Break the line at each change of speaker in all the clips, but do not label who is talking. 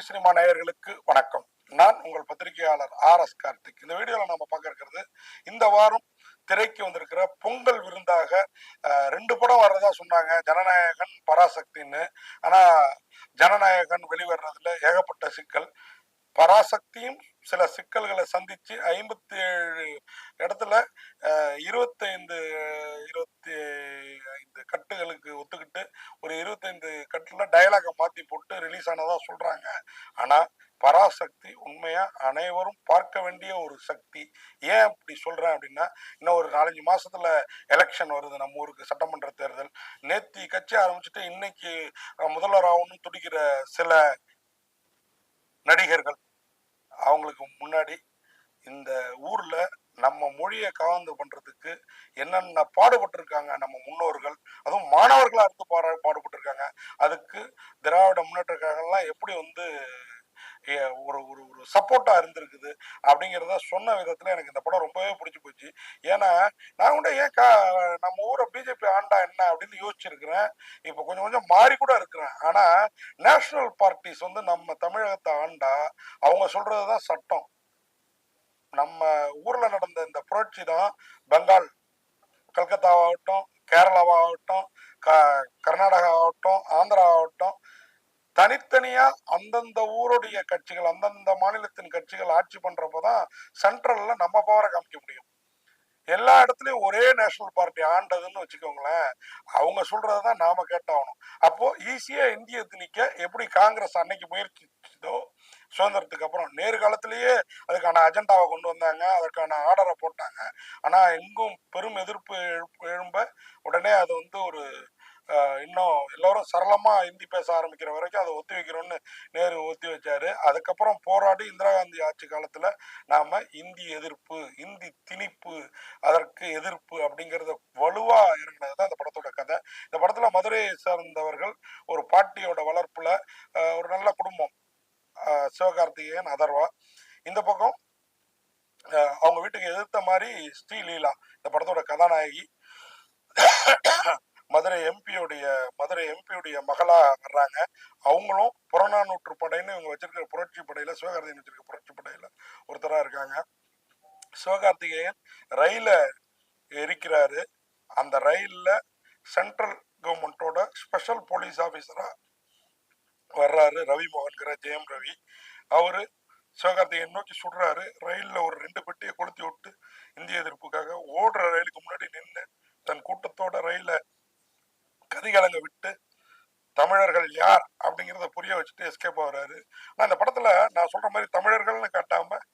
Tamil cinema நேயர்களுக்கு வணக்கம். நான் உங்கள் பத்திரிகையாளர் ஆர் எஸ் கார்த்திக். இந்த வீடியோவில் நம்ம பார்க்க இருக்கிறது இந்த வாரம் திரைக்கு வந்திருக்கிற பொங்கல் விருந்தாக ரெண்டு படம் வர்றதா சொன்னாங்க. ஜனநாயகன் பராசக்தின்னு. ஆனா ஜனநாயகன் வெளிவர்றதுல ஏகப்பட்ட சிக்கல். பராசக்தியும் சில சிக்கல்களை சந்திச்சு ஐம்பத்தி ஏழு இடத்துல இருபத்தைந்து இருபத்தி ஐந்து கட்டுகளுக்கு ஒத்துக்கிட்டு ஒரு இருபத்தைந்து கட்டுல டயலாக மாற்றி போட்டு ரிலீஸ் ஆனதாக சொல்கிறாங்க ஆனால் பராசக்தி உண்மையாக அனைவரும் பார்க்க வேண்டிய ஒரு சக்தி. ஏன் அப்படி சொல்கிறேன் அப்படின்னா இன்னும் ஒரு நாலஞ்சு மாதத்தில் எலெக்ஷன் வருது நம்ம ஊருக்கு சட்டமன்ற தேர்தல். நேத்தி கட்சி ஆரம்பிச்சுட்டு இன்னைக்கு முதல்வர் ஆகணும்னு துடிக்கிற சில நடிகர்கள் அவங்களுக்கு முன்னாடி இந்த ஊர்ல நம்ம மொழியை காவந்து பண்றதுக்கு என்னென்ன பாடுபட்டிருக்காங்க நம்ம முன்னோர்கள் அதுவும் மாணவர்களாக இருந்து பாட பாடுபட்டிருக்காங்க. அதுக்கு திராவிட முன்னேற்ற கழகம்லாம் எப்படி வந்து ஒரு ஒரு ஒரு சப்போர்ட்டாக இருந்திருக்குது அப்படிங்கிறத சொன்ன விதத்தில் எனக்கு இந்த படம் ரொம்பவே பிடிச்சி போச்சு. ஏன்னா நான் கூட ஏன் கா நம்ம ஊரை பிஜேபி ஆண்டா என்ன அப்படின்னு யோசிச்சிருக்கிறேன். இப்போ கொஞ்சம் கொஞ்சம் மாறி கூட இருக்கிறேன். ஆனால் நேஷனல் பார்ட்டிஸ் வந்து நம்ம தமிழகத்தை ஆண்டா அவங்க சொல்றதுதான் சட்டம். நம்ம ஊரில் நடந்த இந்த புரட்சி தான் பெங்கால். கல்கத்தாவாகட்டும் கேரளாவாகட்டும் க கர்நாடகா ஆகட்டும் ஆந்திரா ஆகட்டும் தனித்தனியா அந்தந்த ஊருடைய கட்சிகள் அந்தந்த மாநிலத்தின் கட்சிகள் ஆட்சி பண்றப்பதான் சென்ட்ரல்ல நம்ம பவரை காமிக்க முடியும். எல்லா இடத்துலயும் ஒரே நேஷனல் பார்ட்டி ஆண்டதுன்னு வச்சுக்கோங்களேன். அவங்க சொல்றதுதான் நாம கேட்டாகணும். அப்போ ஈஸியா இந்திய திணிக்க எப்படி காங்கிரஸ் அன்னைக்கு முயற்சிச்சதோ சுதந்திரத்துக்கு அப்புறம் நேர்காலத்திலேயே அதுக்கான அஜெண்டாவை கொண்டு வந்தாங்க அதற்கான ஆர்டரை போட்டாங்க. ஆனா எங்கும் பெரும் எதிர்ப்பு எழும்ப உடனே அது வந்து ஒரு இன்னும் எல்லோரும் சரளமா ஹிந்தி பேச ஆரம்பிக்கிற வரைக்கும் அதை ஒத்தி வைக்கணும்னு நேரு ஒத்தி வச்சாரு. அதுக்கப்புறம் போராடி இந்திரா காந்தி ஆட்சி காலத்துல நாம இந்தி எதிர்ப்பு இந்தி திணிப்பு அதற்கு எதிர்ப்பு அப்படிங்கறத வலுவா இறங்கினது தான் இந்த படத்தோட கதை. இந்த படத்துல மதுரையை சார்ந்தவர்கள் ஒரு பாட்டியோட வளர்ப்புல ஒரு நல்ல குடும்பம் சிவகார்த்திகேயன் அதர்வா. இந்த பக்கம் அவங்க வீட்டுக்கு எதிர்த்த மாதிரி ஸ்ரீலீலா இந்த படத்தோட கதாநாயகி. மதுரை எம்பியுடைய மதுரை எம்பியுடைய மகளா வர்றாங்க. அவங்களும் புறநானூற்று படைன்னு இவங்க வச்சிருக்கிற புரட்சி படையில சிவகார்த்திகேயன் வச்சிருக்க புரட்சி படையில ஒருத்தரா இருக்காங்க. சிவகார்த்திகேயன் ரயில எரிக்கிறாரு அந்த ரயில்ல சென்ட்ரல் கவர்மெண்ட்டோட ஸ்பெஷல் போலீஸ் ஆஃபீஸராக வர்றாரு ரவி மோகன்கிற ஜெயம் ரவி. அவரு சிவகார்த்திகேயன் நோக்கி சுடுறாரு. ரயிலில் ஒரு ரெண்டு பெட்டியை கொளுத்தி விட்டு இந்திய எதிர்ப்புக்காக ஓடுற ரயிலுக்கு முன்னாடி நின்று தன் கூட்டத்தோட ரயிலை கதிகலங்க விட்டு தமிழர்கள் யார் அப்படிங்கிறத புரிய வச்சுட்டு எஸ்கேப் ஆகுறாரு. ஆனால் இந்த படத்தில் நான் சொல்கிற மாதிரி தமிழர்கள்னு காட்டாமல்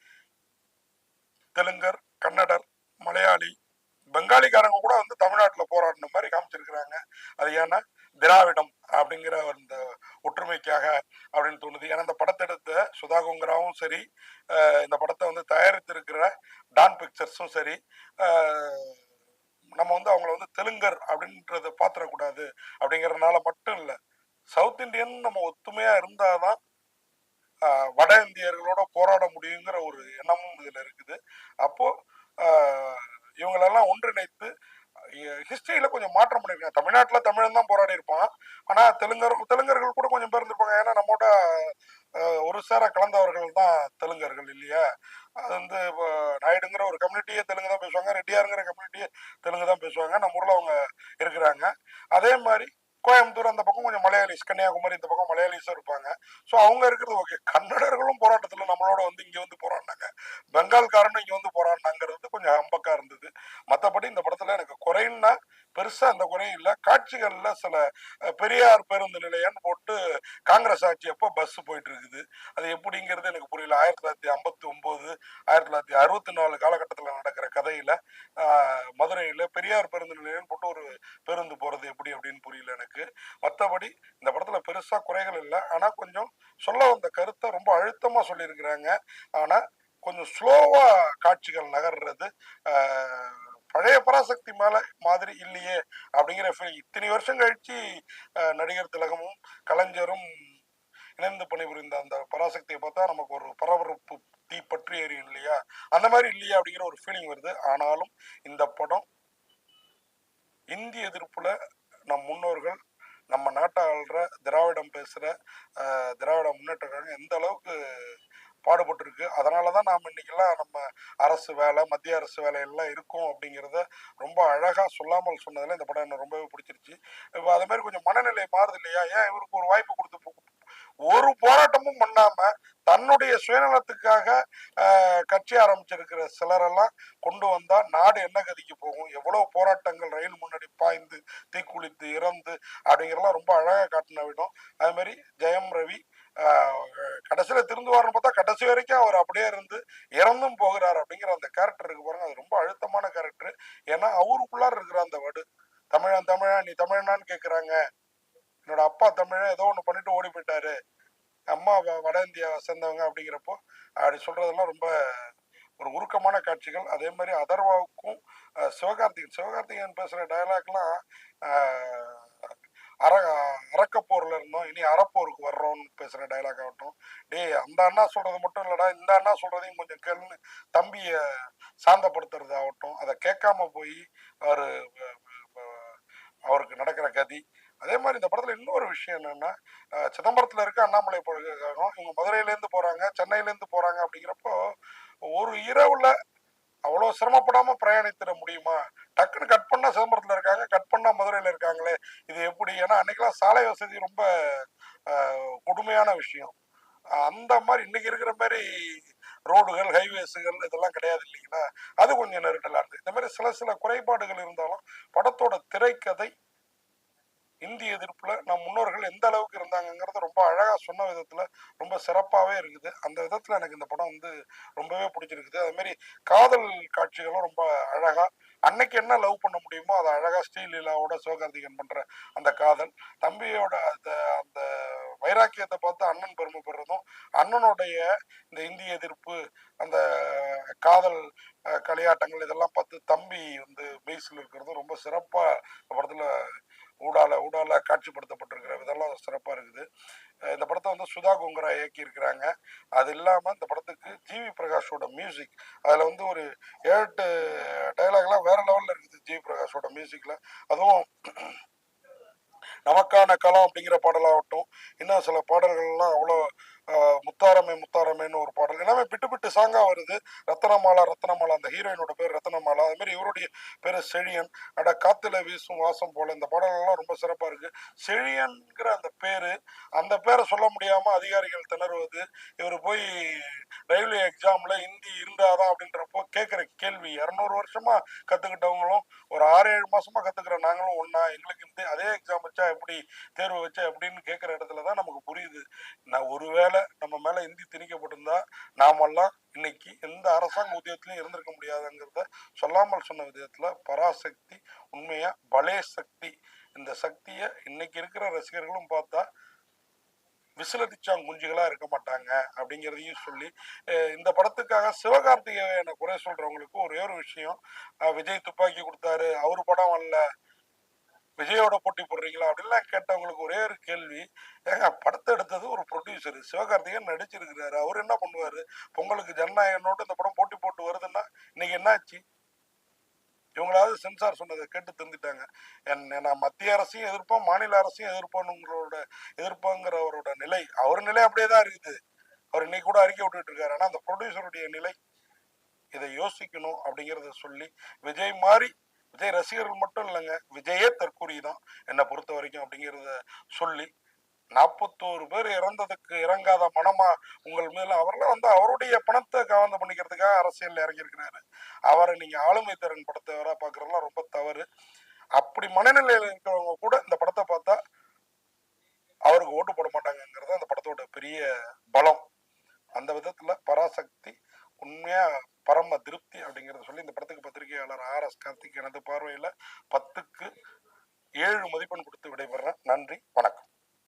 தெலுங்கர் கன்னடர் மலையாளி பெங்காலிக்காரங்க கூட வந்து தமிழ்நாட்டில் போராடின மாதிரி காமிச்சிருக்கிறாங்க. அது ஏன்னா திராவிடம் அப்படிங்கிற அந்த ஒற்றுமைக்காக அப்படின்னு தோணுது. ஏன்னா இந்த படத்தை எடுத்த சுதா குங்கராவும் சரி இந்த படத்தை வந்து தயாரித்திருக்கிற டான் பிக்சர்ஸும் சரி நம்ம வந்து அவங்கள வந்து தெலுங்கர் அப்படின்றத பாத்திரக்கூடாது அப்படிங்கறதுனால மட்டும் இல்லை சவுத் இந்தியன் நம்ம ஒத்துமையா இருந்தாதான் வட இந்தியர்களோட போராட முடியுங்கிற ஒரு எண்ணமும் இதுல இருக்குது. அப்போ இவங்களெல்லாம் ஒன்றிணைத்து ஹிஸ்டரியில கொஞ்சம் மாற்றம் பண்ணிருக்காங்க. தமிழ்நாட்டில் தமிழன் தான் போராடி இருப்பான். ஆனா தெலுங்கர் தெலுங்கர்கள் கூட கொஞ்சம் பேர் இருந்திருப்பாங்க. ஏன்னா நம்மோட ஒரு சேர கலந்தவர்கள் தான் தெலுங்கர்கள் இல்லையா? அது வந்து இப்போ நாயுடுங்கிற ஒரு கம்யூனிட்டியே தெலுங்கு தான் பேசுவாங்க ரெட்டியாருங்கிற கம்யூனிட்டியே தெலுங்கு தான் பேசுவாங்க நம்ம ஊரில் அவங்க இருக்கிறாங்க. அதே மாதிரி கோயம்புத்தூர் அந்த பக்கம் கொஞ்சம் மலையாளிஸ் கன்னியாகுமரி இந்த பக்கம் மலையாளிஸும் இருப்பாங்க. ஸோ அவங்க இருக்கிறது ஓகே கன்னடர்களும் போராட்டத்தில் நம்மளோட வந்து இங்கே வந்து போராடினாங்க. பெங்கால்காரனும் இங்கே வந்து போராடினாங்கிறது கொஞ்சம் அம்பக்காக இருந்தது. மற்றபடி இந்த படத்தில் எனக்கு குறைன்னா பெருசாக அந்த குறையும் இல்லை. காட்சிகளில் சில பெரியார் பேருந்து நிலையம்னு போட்டு காங்கிரஸ் ஆட்சி அப்போ பஸ் போயிட்டு இருக்குது அது எப்படிங்கிறது எனக்கு புரியல. ஆயிரத்தி தொள்ளாயிரத்தி ஐம்பத்தி ஒன்பது ஆயிரத்தி தொள்ளாயிரத்தி அறுபத்தி நாலு காலகட்டத்தில் நடக்கிற கதையில மதுரையில் மதுரையில பெரியார் பேருந்து நிலையம்னு போட்டு ஒரு பேருந்து போறது எப்படி அப்படின்னு புரியல எனக்கு. மற்றபடி இந்த படத்துல பெருசா குறைகள் இல்லை. ஆனா கொஞ்சம் சொல்ல வந்த கருத்தை ரொம்ப அழுத்தமா சொல்லியிருக்கிறாங்க. ஆனா கொஞ்சம் ஸ்லோவா காட்சிகள் நகர்றது ஆஹ், பழைய பராசக்தி மேல மாதிரி இல்லையே அப்படிங்கிற ஃபீலிங் இத்தனை வருஷம் கழிச்சு நடிகர் திலகமும் கலைஞரும் இணைந்து பணிபுரிந்த அந்த பராசக்தியை பார்த்தா நமக்கு ஒரு பரபரப்பு தீ பற்றி எரியும் இல்லையா? அந்த மாதிரி இல்லையா அப்படிங்கிற ஒரு ஃபீலிங் வருது. ஆனாலும் இந்த படம் இந்திய எதிர்ப்புல நம் முன்னோர்கள் நம்ம நாட்டை ஆள்ற திராவிடம் பேசுகிற திராவிட முன்னேற்ற கழகம் எந்த அளவுக்கு பாடுபட்டிருக்கு. அதனால தான் நாம் இன்னைக்கெல்லாம் நம்ம அரசு வேலை மத்திய அரசு வேலையெல்லாம் இருக்கும் அப்படிங்கிறத ரொம்ப அழகாக சொல்லாமல் சொன்னதில் இந்த படம் எனக்கு ரொம்பவே பிடிச்சிருச்சு. இப்போ அதுமாரி கொஞ்சம் மனநிலை மாறுது இல்லையா? ஏன் இவருக்கு ஒரு வாய்ப்பு கொடுத்து போ- ஒரு போராட்டமும் பண்ணாம தன்னுடைய சுயநலத்துக்காக கட்சி ஆரம்பிச்சிருக்கிற சிலரெல்லாம் கொண்டு வந்தா நாடு என்ன கதிக்கு போகும்? எவ்வளவு போராட்டங்கள் ரயில் முன்னாடி பாய்ந்து தீக்குளித்து இறந்து அப்படிங்கிறலாம் ரொம்ப அழகா காட்டின விடும். அது மாதிரி ஜெயம் ரவி கடைசியில் கடைசியில திருந்துவார்னு பார்த்தா கடைசி வரைக்கும் அவர் அப்படியே இருந்து இறந்தும் போகிறார் அப்படிங்கிற அந்த கேரக்டர் இருக்கு பாருங்க. அது ரொம்ப அழுத்தமான கேரக்டர் ஏன்னா அவருக்குள்ளார இருக்கிற அந்த வடு தமிழன் தமிழன் நீ தமிழனான்னு கேட்குறாங்க என்னோட அப்பா தமிழன் ஏதோ ஒன்று பண்ணிட்டு ஓடி போயிட்டாரு. அம்மா வ- வட இந்தியா சேர்ந்தவங்க அப்படிங்கிறப்போ அப்படி சொல்றதெல்லாம் ரொம்ப ஒரு உருக்கமான காட்சிகள். அதே மாதிரி அதர்வாவுக்கும் சிவகார்த்திகன் சிவகார்த்திகேயன் பேசுகிற டயலாக்லாம் அற அறக்கப்போரில் இருந்தோம். இனி அறப்போருக்கு வர்றோம்னு பேசுகிற டயலாக் ஆகட்டும். டேய் அந்த அண்ணா சொல்கிறது மட்டும் இல்லைடா இந்த அண்ணா சொல்கிறதையும் கொஞ்சம் கேள்னு தம்பியை சாந்தப்படுத்துறது ஆகட்டும். அதை கேட்காம போய் அவர் அவருக்கு நடக்கிற கதி அதே மாதிரி இந்த படத்துல இன்னொரு விஷயம் என்னன்னா சிதம்பரத்தில் சிதம்பரத்துல இருக்க அண்ணாமலை பல்கலைக்கழகம் இவங்க மதுரையில இருந்து போறாங்க சென்னையில இருந்து போறாங்க அப்படிங்கிறப்போ ஒரு இரவுல அவ்வளோ சிரமப்படாம பிரயாணித்திட முடியுமா? டக்குன்னு கட் பண்ணா சிதம்பரத்துல இருக்காங்க கட் பண்ணா மதுரையில இருக்காங்களே இது எப்படி? ஏன்னா அன்னைக்கெல்லாம் சாலை வசதி ரொம்ப கொடுமையான விஷயம். அந்த மாதிரி இன்னைக்கு இருக்கிற மாதிரி ரோடுகள் ஹைவேஸுகள் இதெல்லாம் கிடையாது இல்லைங்களா? அது கொஞ்சம் நெருக்கலா இருக்கு இந்த மாதிரி சில சில குறைபாடுகள் இருந்தாலும் படத்தோட திரைக்கதை இந்திய எதிர்ப்புல நம் முன்னோர்கள் எந்த அளவுக்கு இருந்தாங்கிறத ரொம்ப அழகா சொன்ன விதத்துல ரொம்ப சிறப்பாவே இருக்குது. அந்த விதத்துல எனக்கு இந்த படம் வந்து ரொம்பவே பிடிச்சிருக்குது. அது மாதிரி காதல் காட்சிகளும் ரொம்ப அழகா அன்னைக்கு என்ன லவ் பண்ண முடியுமோ அதை அழகா ஸ்ரீலீலாவோட சிவகார்த்திகன் பண்ற அந்த காதல் தம்பியோட அந்த அந்த வைராக்கியத்தை பார்த்து அண்ணன் பெருமைப்படுறதும் அண்ணனுடைய இந்த இந்திய எதிர்ப்பு அந்த காதல் களியாட்டங்கள் இதெல்லாம் பார்த்து தம்பி வந்து பேஸில் இருக்கிறதும் ரொம்ப சிறப்பாக இந்த படத்துல ஊடால ஊடால காட்சிப்படுத்தப்பட்டிருக்கிற விதெல்லாம் சிறப்பா இருக்குது. இந்த படத்தை வந்து சுதா குங்கரா இயக்கியிருக்கிறாங்க. அது இல்லாமல் இந்த படத்துக்கு ஜிவி பிரகாஷோட மியூசிக் அதில் வந்து ஒரு ஏட்டு டைலாக்லாம் வேற லெவலில் இருக்குது ஜிவி பிரகாஷோட மியூசிக்கில் அதுவும் நமக்கான களம் அப்படிங்கிற பாடலாகட்டும் இன்னும் சில பாடல்கள்லாம் அவ்வளோ முத்தாரமே முத்தாரமேன்னு ஒரு பாடல். எல்லாமே பிட்டு பிட்டு சாங்கா வருது. ரத்தனமாலா ரத்தனமாலா அந்த ஹீரோயினோட பேர் ரத்தனமாலா. அது மாதிரி இவருடைய பேர் செழியன். அட காத்துல வீசும் வாசம் போல. இந்த பாடல்கள்லாம் ரொம்ப சிறப்பா இருக்கு. செழியன்கிற அந்த பேரு அந்த பேரை சொல்ல முடியாம அதிகாரிகள் திணறுவது இவர் போய் ரயில்வே எக்ஸாம்ல ஹிந்தி இருந்தாதான் அப்படின்றப்போ கேட்குற கேள்வி. இரநூறு வருஷமா கத்துக்கிட்டவங்களும் ஒரு ஆறு ஏழு மாசமா கத்துக்கிற நாங்களும் ஒன்றா எங்களுக்கு இந்த அதே எக்ஸாம் வச்சா எப்படி தேர்வு வச்சா எப்படின்னு கேட்குற இடத்துல தான் நமக்கு புரியுது. நான் ஒருவேளை நம்ம மேல இந்தி திணிக்கப்பட்டிருந்தா நாமெல்லாம் இன்னைக்கு எந்த அரசாங்க உதயத்திலையும் இருந்திருக்க முடியாதுங்கிறத சொல்லாமல் சொன்ன விதத்துல பராசக்தி உண்மையா பலே சக்தி. இந்த சக்தியை இன்னைக்கு இருக்கிற ரசிகர்களும் பார்த்தா விசிலடிச்சாங் குஞ்சுகளா இருக்க மாட்டாங்க அப்படிங்கிறதையும் சொல்லி இந்த படத்துக்காக சிவகார்த்திகேயனை குறை சொல்றவங்களுக்கு ஒரே ஒரு விஷயம் விஜய் துப்பாக்கி கொடுத்தாரு அவரு படம் வரல விஜயோட போட்டி போடுறீங்களா அப்படின்லாம் கேட்டவங்களுக்கு ஒரே ஒரு கேள்வி. ஏங்க படத்தை எடுத்தது ஒரு ப்ரொடியூசர் சிவகார்த்திகன் நடிச்சிருக்கிறாரு. அவர் என்ன பண்ணுவார்? பொங்கலுக்கு ஜனநாயகனோடு இந்த படம் போட்டி போட்டு வருதுன்னா இன்னைக்கு என்னாச்சு? இவங்களாவது சென்சார் சொன்னதை கேட்டு திருந்திட்டாங்க. என்ன நான் மத்திய அரசையும் எதிர்ப்போம் மாநில அரசையும் எதிர்ப்போனுங்களோட எதிர்ப்போங்கிறவரோட நிலை. அவர் நிலை அப்படியே தான் இருக்குது. அவர் இன்னைக்கு கூட அறிக்கை விட்டுட்டு இருக்காரு. ஆனால் அந்த ப்ரொடியூசருடைய நிலை இதை யோசிக்கணும் அப்படிங்கிறத சொல்லி விஜய் மாதிரி விஜய் ரசிகர்கள் மட்டும் இல்லைங்க. விஜயே தற்கூரி தான் என்னை பொறுத்த வரைக்கும் அப்படிங்கிறத சொல்லி நாற்பத்தோரு பேர் இறந்ததுக்கு இறங்காத பணமா உங்கள் மேல அவர்லாம் வந்து அவருடைய பணத்தை கவர்ந்து பண்ணிக்கிறதுக்காக அரசியல் இறங்கியிருக்கிறாரு. அவரை நீங்க ஆளுமை திறன் படத்தை வர பாக்குறதுலாம் ரொம்ப தவறு. அப்படி மனநிலையில இருக்கிறவங்க கூட இந்த படத்தை பார்த்தா அவருக்கு ஓட்டு போட மாட்டாங்கங்கிறது அந்த படத்தோட பெரிய பலம். அந்த விதத்துல பராசக்தி உண்மையா பரம திருப்தி அப்படிங்கிறத சொல்லி இந்த படத்துக்கு பத்திரிகையாளர் ஆர் எஸ் கார்த்திக் எனது பார்வையில் பத்துக்கு ஏழு மதிப்பெண் கொடுத்து விடைபெறேன். நன்றி வணக்கம்.